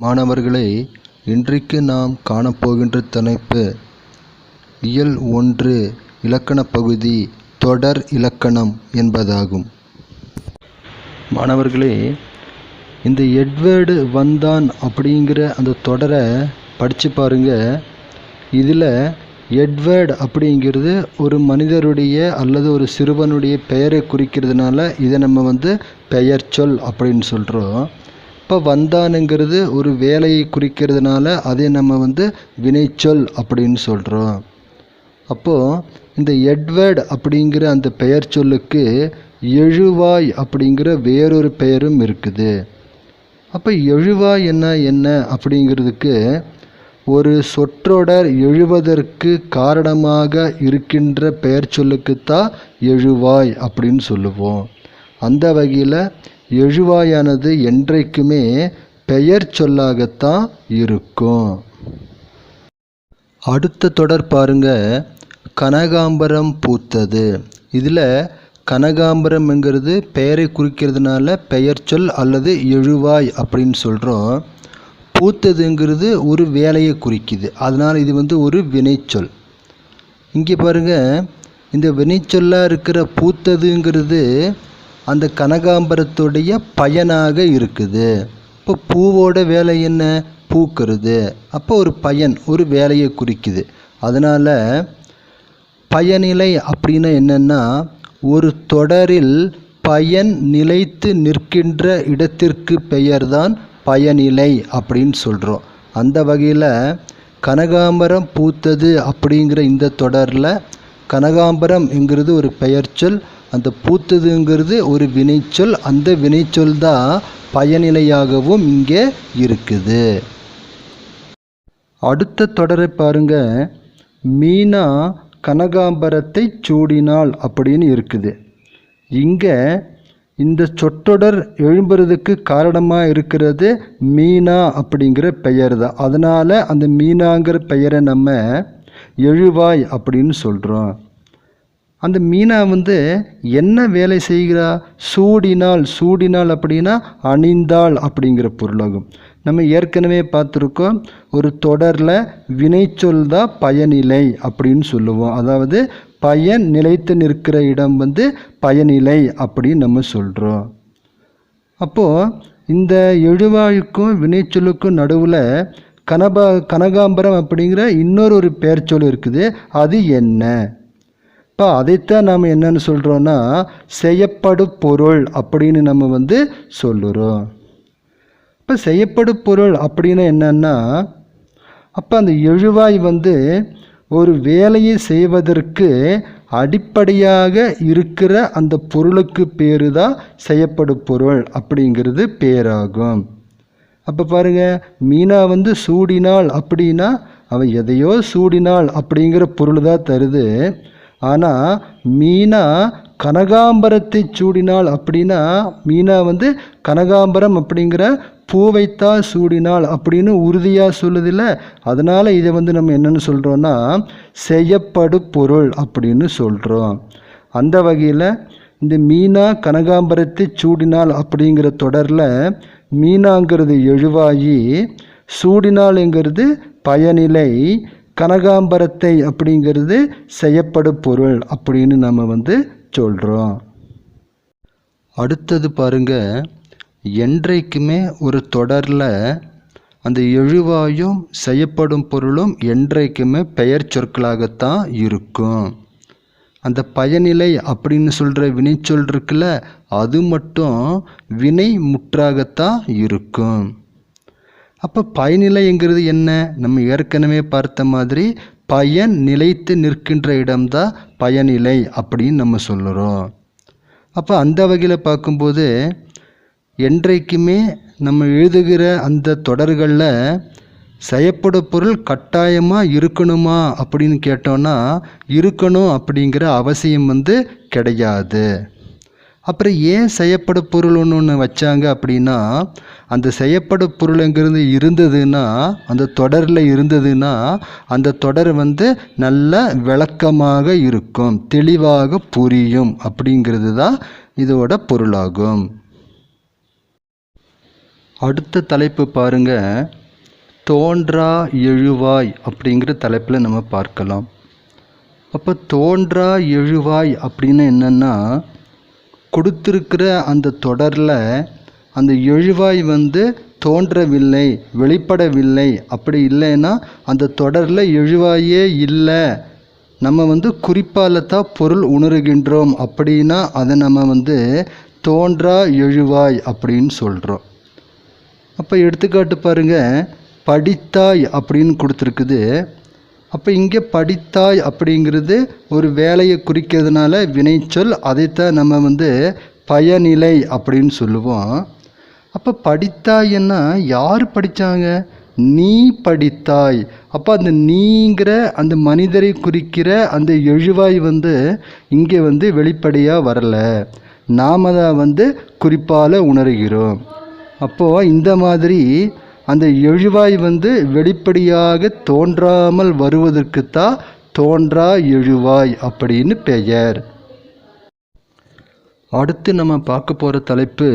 மாணவர்களே இன்றைக்கு நாம் காணப்போகின்ற தலைப்பு இயல் ஒன்று இலக்கணப் பகுதி தொடர் இலக்கணம் என்பதாகும். மாணவர்களே இந்த எட்வேர்டு வந்தான் அப்படிங்கிற அந்த தொடரை படித்து பாருங்க. இதில் எட்வேர்டு அப்படிங்கிறது ஒரு மனிதருடைய அல்லது ஒரு சிறுவனுடைய பெயரை குறிக்கிறதுனால இதை நம்ம வந்து பெயர் சொல் அப்படின்னு சொல்கிறோம் எப்போ வந்தானுங்கிறது ஒரு வேலையை குறிக்கிறதுனால அதை நம்ம வந்து வினைச்சொல் அப்படின்னு சொல்கிறோம் அப்போது இந்த எட்வர்ட் அப்படிங்கிற அந்த பெயர் சொல்லுக்கு எழுவாய் அப்படிங்கிற வேறொரு பெயரும் இருக்குது. அப்போ எழுவாய் என்ன என்ன அப்படிங்கிறதுக்கு ஒரு சொற்றொடர் எழுவதற்கு காரணமாக இருக்கின்ற பெயர் சொல்லுக்குத்தான் எழுவாய் அப்படின்னு சொல்லுவோம். அந்த வகையில் எழுவாயானது என்றைக்குமே பெயர் சொல்லாகத்தான் இருக்கும். அடுத்த தொடர் பாருங்க. கனகாம்பரம் பூத்தது. இதில் கனகாம்பரம்ங்கிறது பெயரை குறிக்கிறதுனால பெயர் சொல் அல்லது எழுவாய் அப்படின்னு சொல்கிறோம் பூத்ததுங்கிறது ஒரு வேலையை குறிக்குது. அதனால் இது வந்து ஒரு வினைச்சொல். இங்கே பாருங்க. இந்த வினைச்சொல்லாக இருக்கிற பூத்ததுங்கிறது அந்த கனகாம்பரத்துடைய பயனாக இருக்குது. இப்போ பூவோட வேலை என்ன? பூக்கிறது. அப்போ ஒரு பயன் ஒரு வேலையை குறிக்குது. அதனால் பயனிலை அப்படின்னா என்னென்னா ஒரு தொடரில் பயன் நிலைத்து நிற்கின்ற இடத்திற்கு பெயர்தான் பயனிலை அப்படின்னு சொல்கிறோம் அந்த வகையில் கனகாம்பரம் பூத்தது அப்படிங்கிற இந்த தொடரில் கனகாம்பரம் என்கிறது ஒரு பெயர்ச்சொல் அந்த பூத்ததுங்கிறது ஒரு வினைச்சொல். அந்த வினைச்சொல் தான் பயனிலையாகவும் இங்கே இருக்குது. அடுத்த தொடரை பாருங்க. மீனா கனகாம்பரத்தை சூடினாள் அப்படின்னு இருக்குது. இங்கே இந்த சொற்றொடர் எழும்புறதுக்கு காரணமாக இருக்கிறது மீனா அப்படிங்கிற பெயர் தான் அதனால் அந்த மீனாங்கிற பெயரை நம்ம எழுவாய் அப்படின்னு சொல்கிறோம் அந்த மீனா வந்து என்ன வேலை செய்கிறா? சூடினால் சூடினால் அப்படின்னா அணிந்தாள் அப்படிங்கிற பொருளாகும். நம்ம ஏற்கனவே பார்த்துருக்கோம் ஒரு தொடரில் வினைச்சொல் தான் பயனிலை அப்படின்னு சொல்லுவோம். அதாவது பயன் நிலைத்து நிற்கிற இடம் வந்து பயனிலை அப்படின்னு நம்ம சொல்கிறோம் அப்போது இந்த எழுவாய்க்கும் வினைச்சொல்லுக்கும் நடுவில் கனபா கனகாம்பரம் அப்படிங்கிற இன்னொரு ஒரு பெயர்ச்சொல் இருக்குது. அது என்ன? இப்போ அதைத்தான் நாம் என்னன்னு சொல்கிறோன்னா செய்யப்படு பொருள் அப்படின்னு நம்ம வந்து சொல்லுறோம். இப்போ செய்யப்படு பொருள் அப்படின்னு என்னன்னா அப்போ அந்த எழுவாய் வந்து ஒரு வேலையை செய்வதற்கு அடிப்படையாக இருக்கிற அந்த பொருளுக்கு பேரு தான் செய்யப்படு பொருள் அப்படிங்கிறது பேராகும். அப்போ பாருங்க மீனா வந்து சூடினாள் அப்படின்னா அவன் எதையோ சூடினாள் அப்படிங்கிற பொருள் தான் தருது. ஆனால் மீனா கனகாம்பரத்தை சூடினாள் அப்படின்னா மீனா வந்து கனகாம்பரம் அப்படிங்கிற பூவைத்தான் சூடினாள் அப்படின்னு உறுதியாக சொல்லுதில்ல. அதனால் இதை வந்து நம்ம என்னென்னு சொல்கிறோன்னா செய்யப்படு பொருள் அப்படின்னு சொல்கிறோம் அந்த வகையில் இந்த மீனா கனகாம்பரத்தை சூடினாள் அப்படிங்கிற தொடரில் மீனாங்கிறது எழுவாயி சூடினாளுங்கிறது பயனிலை கனகாம்பரத்தை அப்படிங்கிறது செய்யப்படு பொருள் அப்படின்னு நம்ம வந்து சொல்கிறோம் அடுத்தது பாருங்க என்றைக்குமே ஒரு தொடரில் அந்த எழுவாயும் செய்யப்படும் பொருளும் என்றைக்குமே பெயர் சொற்களாகத்தான் இருக்கும். அந்த பயனிலை அப்படின்னு சொல்கிற வினைச்சொல் இருக்குல்ல அது மட்டும் வினை முற்றாகத்தான் இருக்கும். அப்போ பயனிலைங்கிறது என்ன? நம்ம ஏற்கனவே பார்த்த மாதிரி பயன் நிலைத்து நிற்கின்ற இடம்தான் பயனிலை அப்படின்னு நம்ம சொல்லுறோம். அப்போ அந்த வகையில் பார்க்கும்போது என்றைக்குமே நம்ம எழுதுகிற அந்த தொடர்களில் செய்யப்பட பொருள் கட்டாயமாக இருக்கணுமா அப்படின்னு கேட்டோன்னா இருக்கணும் அப்படிங்கிற அவசியம் வந்து கிடையாது. அப்புறம் ஏன் செய்யப்பட பொருள் ஒன்று ஒன்று வச்சாங்க அப்படின்னா அந்த செய்யப்பட பொருளுங்கிறது இருந்ததுன்னா அந்த தொடரில் இருந்ததுன்னா அந்த தொடர் வந்து நல்ல விளக்கமாக இருக்கும் தெளிவாக புரியும் அப்படிங்கிறது தான் இதோட பொருளாகும். அடுத்த தலைப்பு பாருங்க. தோன்றா எழுவாய் அப்படிங்கிற தலைப்பில் நம்ம பார்க்கலாம். அப்போ தோன்றா எழுவாய் அப்படின்னு என்னென்னா கொடுத்துருக்கிற அந்த தொடரில் அந்த எழுவாய் வந்து தோன்றவில்லை வெளிப்படவில்லை. அப்படி இல்லைன்னா அந்த தொடரில் எழுவாயே இல்லை. நம்ம வந்து குறிப்பால் தான் பொருள் உணர்கின்றோம் அப்படின்னா அதை நம்ம வந்து தோன்றா எழுவாய் அப்படின்னு சொல்கிறோம் அப்போ எடுத்துக்காட்டு பாருங்கள் படித்தாய் அப்படின்னு கொடுத்துருக்குது. அப்போ இங்கே படித்தாய் அப்படிங்கிறது ஒரு வேலையை குறிக்கிறதுனால வினைச்சொல் அதைத்தான் நம்ம வந்து பயனிலை அப்படின்னு சொல்லுவோம். அப்போ படித்தாய்ன்னா யார் படித்தாங்க நீ படித்தாய். அப்போ அந்த நீங்கிற அந்த மனிதரை குறிக்கிற அந்த எழுவாய் வந்து இங்கே வந்து வெளிப்படையாக வரலை. நாம தான் வந்து குறிப்பால் உணர்கிறோம். அப்போது இந்த மாதிரி அந்த எழுவாய் வந்து வெளிப்படையாக தோன்றாமல் வருவதற்குத்தான் தோன்றா எழுவாய் அப்படின்னு பெயர். அடுத்து நம்ம பார்க்க போகிற தலைப்பு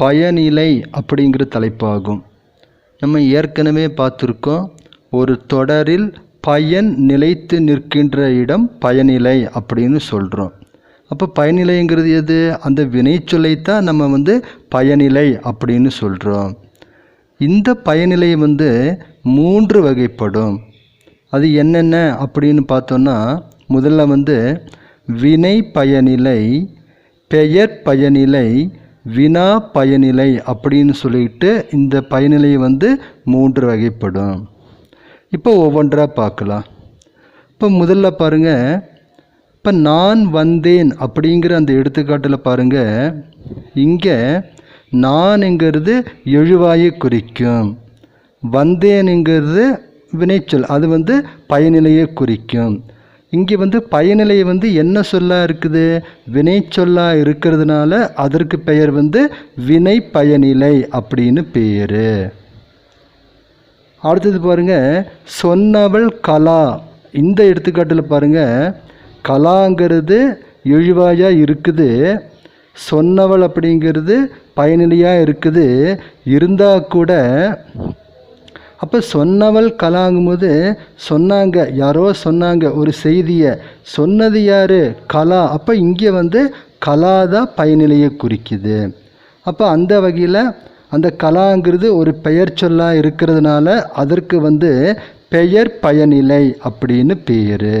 பயனிலை அப்படிங்கிற தலைப்பாகும். நம்ம ஏற்கனவே பார்த்துருக்கோம் ஒரு தொடரில் பயன் நிலைத்து நிற்கின்ற இடம் பயனிலை அப்படின்னு சொல்கிறோம் அப்போ பயனிலைங்கிறது எது? அந்த வினைச்சொல்லைத்தான் நம்ம வந்து பயனிலை அப்படின்னு சொல்கிறோம் இந்த பயனிலை வந்து மூன்று வகைப்படும். அது என்னென்ன அப்படின்னு பார்த்தோன்னா முதல்ல வந்து வினை பயனிலை பெயர் பயனிலை வினா பயனிலை அப்படின்னு சொல்லிட்டு இந்த பயனிலை வந்து மூன்று வகைப்படும். இப்போ ஒவ்வொன்றாக பார்க்கலாம். இப்போ முதல்ல பாருங்கள் இப்போ நான் வந்தேன் அப்படிங்கிற அந்த எடுத்துக்காட்டில் பாருங்கள் இங்கே நான்ங்கிறது எழுவாயை குறிக்கும். வந்தேனுங்கிறது வினைச்சொல் அது வந்து பயனிலையை குறிக்கும். இங்கே வந்து பயனிலை வந்து என்ன சொல்லாக இருக்குது? வினைச்சொல்லாக இருக்கிறதுனால அதற்கு பெயர் வந்து வினை பயனிலை அப்படின்னு பேர். அடுத்தது பாருங்கள் சொன்னவள் கலா. இந்த எடுத்துக்காட்டில் பாருங்கள் கலாங்கிறது இழிவாயாக இருக்குது சொன்னவள் அப்படிங்கிறது பயனிலையாக இருக்குது. இருந்தால் கூட அப்போ சொன்னவள் கலாங்கும்போது சொன்னாங்க யாரோ சொன்னாங்க ஒரு செய்தியை. சொன்னது யார்? கலா. அப்போ இங்கே வந்து கலா தான் பயனிலையை குறிக்குது. அப்போ அந்த வகையில் அந்த கலாங்கிறது ஒரு பெயர் சொல்லாக இருக்கிறதுனால அதற்கு வந்து பெயர் பயனிலை அப்படின்னு பேர்.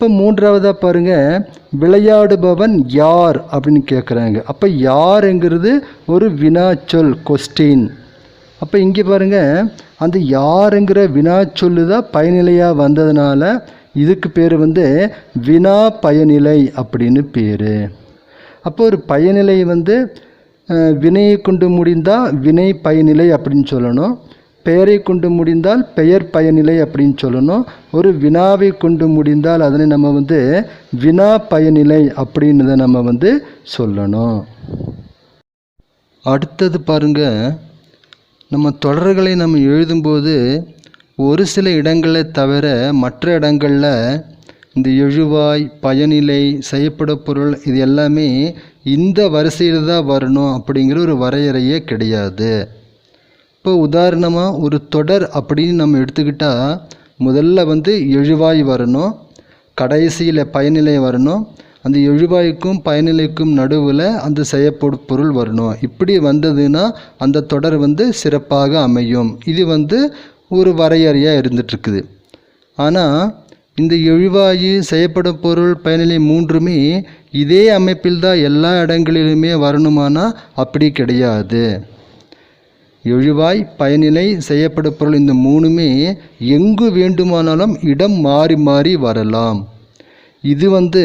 இப்போ மூன்றாவதாக பாருங்கள் விளையாடுபவன் யார் அப்படின்னு கேட்குறாங்க அப்போ யாருங்கிறது ஒரு வினாச்சொல் கொஸ்டின் அப்போ இங்கே பாருங்கள் அந்த யாருங்கிற வினாச்சொல்லு தான் பயனிலையாக வந்ததுனால இதுக்கு பேர் வந்து வினா பயனிலை அப்படின்னு பேர். அப்போ ஒரு பயனிலை வந்து வினையை கொண்டு முடிந்தால் வினை பயனிலை அப்படின்னு சொல்லணும். பெயரை கொண்டு முடிந்தால் பெயர் பயனிலை அப்படின்னு சொல்லணும். ஒரு வினாவை கொண்டு முடிந்தால் அதனை நம்ம வந்து வினா பயனிலை அப்படின்னு நம்ம வந்து சொல்லணும். அடுத்தது பாருங்க. நம்ம தொடர்களை நம்ம எழுதும்போது ஒரு சில இடங்களை தவிர மற்ற இடங்களில் இந்த எழுவாய் பயனிலை செய்யப்பட பொருள் இது எல்லாமே இந்த வரிசையில் தான் வரணும் அப்படிங்கிற ஒரு வரையறையே கிடையாது. இப்போ உதாரணமாக ஒரு தொடர் அப்படின்னு நம்ம எடுத்துக்கிட்டால் முதல்ல வந்து எழுவாய் வரணும் கடைசியில் பயனிலை வரணும். அந்த எழுவாய்க்கும் பயனிலைக்கும் நடுவில் அந்த செய்யப்படும் பொருள் வரணும். இப்படி வந்ததுன்னா அந்த தொடர் வந்து சிறப்பாக அமையும். இது வந்து ஒரு வரையறையாக இருந்துகிட்ருக்குது ஆனால் இந்த எழுவாயு செய்யப்படும் பொருள் பயனிலை மூன்றுமே இதே அமைப்பில் தான் எல்லா இடங்களிலுமே வரணுமானா அப்படி கிடையாது. எழுவாய் பயனிலை செய்யப்படும் பொருள் இந்த மூணுமே எங்கு வேண்டுமானாலும் இடம் மாறி மாறி வரலாம். இது வந்து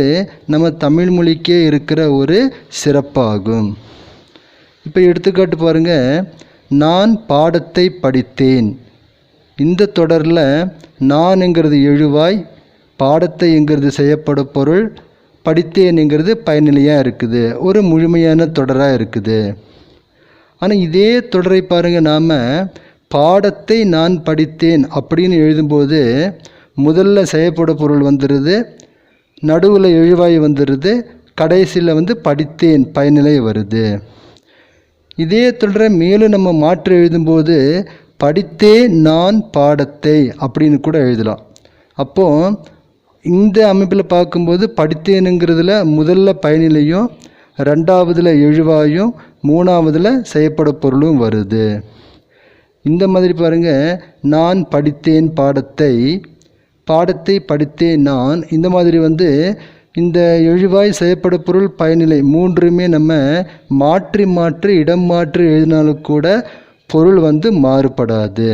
நம்ம தமிழ் மொழிக்கே இருக்கிற ஒரு சிறப்பாகும். இப்போ எடுத்துக்காட்டு பாருங்கள் நான் பாடத்தை படித்தேன். இந்த தொடரில் நான்ங்கிறது எழுவாய் பாடத்தைங்கிறது செய்யப்படும் பொருள் படித்தேனுங்கிறது பயனிலையாக இருக்குது. ஒரு முழுமையான தொடராக இருக்குது. ஆனால் இதே தொடரை பாருங்கள் நாம் பாடத்தை நான் படித்தேன் அப்படின்னு எழுதும்போது முதல்ல செய்யப்பட பொருள் வந்துடுது நடுவில் எழுவாய் வந்துடுது கடைசியில் வந்து படித்தேன் பயனிலை வருது. இதே தொடரை மேலும் நம்ம மாற்றி எழுதும்போது படித்தே நான் பாடத்தை அப்படின்னு கூட எழுதலாம். அப்போது இந்த அமைப்பில் பார்க்கும்போது படித்தேனுங்கிறதுல முதல்ல பயனிலையும் ரெண்டாவதில் எழுவாயும் மூணாவதில் செய்யப்பட பொருளும் வருது. இந்த மாதிரி பாருங்கள் நான் படித்தேன் பாடத்தை பாடத்தை படித்தேன் நான் இந்த மாதிரி வந்து இந்த எழுவாய் செய்யப்பட பொருள் பயனிலை மூன்றுமே நம்ம மாற்றி மாற்றி இடம் மாற்றி எழுதினாலும் கூட பொருள் வந்து மாறுபடாது.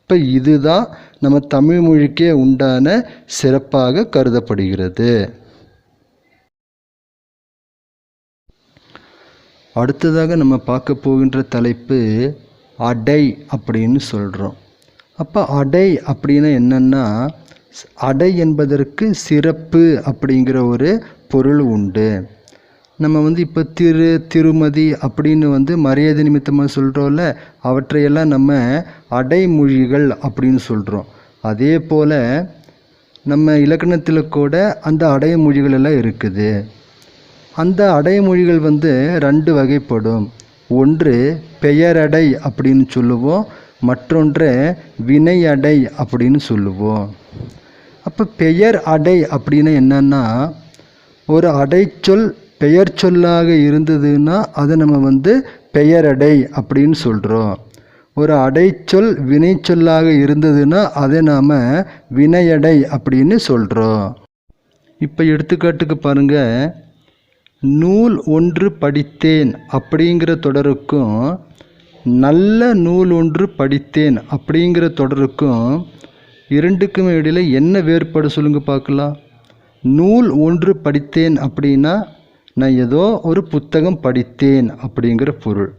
இப்போ இதுதான் நம்ம தமிழ் மொழிக்கே உண்டான சிறப்பாக கருதப்படுகிறது. அடுத்ததாக நம்ம பார்க்க போகின்ற தலைப்பு அடை அப்படின்னு சொல்கிறோம் அப்போ அடை அப்படின்னா என்னென்னா அடை என்பதற்கு சிறப்பு அப்படிங்கிற ஒரு பொருள் உண்டு. நம்ம வந்து இப்போ திரு திருமதி அப்படின்னு வந்து மரியாதை நிமித்தமாக சொல்கிறோம்ல அவற்றையெல்லாம் நம்ம அடைமொழிகள் அப்படின்னு சொல்கிறோம் அதே போல் நம்ம இலக்கணத்தில் கூட அந்த அடைமொழிகள் எல்லாம் இருக்குது. அந்த அடைமொழிகள் வந்து ரெண்டு வகைப்படும். ஒன்று பெயரடை அப்படின்னு சொல்லுவோம். மற்றொன்று வினையடை அப்படின்னு சொல்லுவோம். அப்போ பெயர் அடை அப்படின்னா என்னன்னா ஒரு அடைச்சொல் பெயர் சொல்லாக இருந்ததுன்னா அதை நம்ம வந்து பெயரடை அப்படின்னு சொல்கிறோம் ஒரு அடைச்சொல் வினைச்சொல்லாக இருந்ததுன்னா அதை நாம் வினையடை அப்படின்னு சொல்கிறோம் இப்போ எடுத்துக்காட்டுக்கு பாருங்கள் நூல் ஒன்று படித்தேன் அப்படிங்கிற தொடருக்கும் நல்ல நூல் ஒன்று படித்தேன் அப்படிங்கிற தொடருக்கும் இரண்டுக்குமே இடையில் என்ன வேறுபாடு சொல்லுங்க பார்க்கலாம். நூல் ஒன்று படித்தேன் அப்படின்னா நான் ஏதோ ஒரு புத்தகம் படித்தேன் அப்படிங்கிற பொருள்.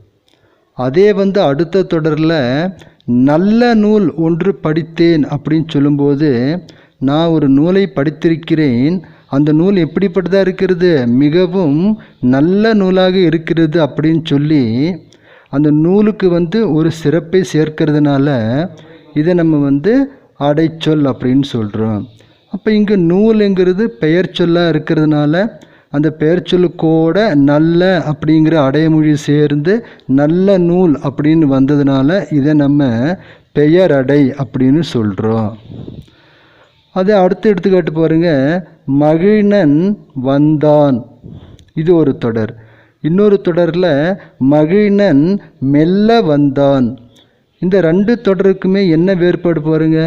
அதே வந்து அடுத்த தொடரில் நல்ல நூல் ஒன்று படித்தேன் அப்படின்னு சொல்லும்போது நான் ஒரு நூலை படித்திருக்கிறேன் அந்த நூல் எப்படிப்பட்டதாக இருக்கிறது? மிகவும் நல்ல நூலாக இருக்கிறது அப்படின்னு சொல்லி அந்த நூலுக்கு வந்து ஒரு சிறப்பை சேர்க்கறதுனால இதை நம்ம வந்து அடைச்சொல் அப்படின்னு சொல்கிறோம் அப்போ இங்கே நூலுங்கிறது பெயர் சொல்லாக இருக்கிறதுனால அந்த பெயர் சொல்லுக்கோட நல்ல அப்படிங்கிற அடைமொழி சேர்ந்து நல்ல நூல் அப்படின்னு வந்ததுனால இதை நம்ம பெயரடை அப்படின்னு சொல்கிறோம் அதே அடுத்து எடுத்துக்காட்டு பாருங்க. மகிழ்நன் வந்தான். இது ஒரு தொடர். இன்னொரு தொடரில் மகிழ்நன் மெல்ல வந்தான். இந்த ரெண்டு தொடருக்குமே என்ன வேறுபாடு பாருங்க.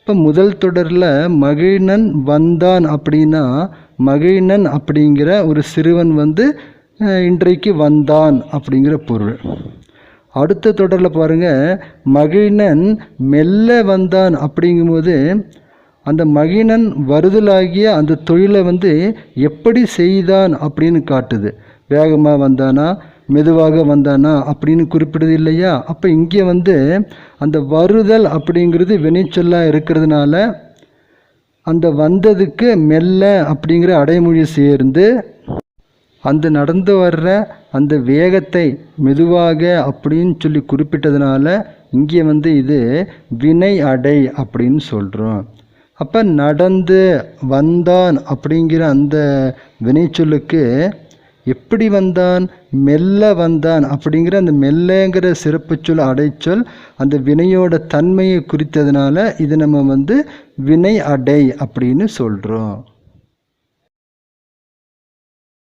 இப்போ முதல் தொடரில் மகிழ்நன் வந்தான் அப்படின்னா மகிழ்நன் அப்படிங்கிற ஒரு சிறுவன் வந்து இன்றைக்கு வந்தான் அப்படிங்கிற பொருள். அடுத்த தொடரில் பாருங்கள் மகிழ்நன் மெல்ல வந்தான் அப்படிங்கும்போது அந்த மகிழன் வருதலாகிய அந்த தொழிலை வந்து எப்படி செய்தான் அப்படின்னு காட்டுது. வேகமாக வந்தானா? மெதுவாக வந்தானா? அப்படின்னு குறிப்பிடுது இல்லையா? அப்போ இங்கே வந்து அந்த வருதல் அப்படிங்கிறது வினைச்சொல்லாக இருக்கிறதுனால அந்த வந்ததுக்கு மெல்ல அப்படிங்கிற அடைமொழி சேர்ந்து அந்த நடந்து வர்ற அந்த வேகத்தை மெதுவாக அப்படின்னு சொல்லி குறிப்பிட்டதுனால இங்கே வந்து இது வினை அடை அப்படின்னு சொல்கிறோம் அப்போ நடந்து வந்தான் அப்படிங்கிற அந்த வினைச்சொல்லுக்கு எப்படி வந்தான்? மெல்ல வந்தான் அப்படிங்கிற அந்த மெல்லங்கிற சிறப்பு சொல் அடைச்சொல் அந்த வினையோட தன்மையை குறித்ததுனால இது நம்ம வந்து வினை அடை அப்படின்னு சொல்கிறோம்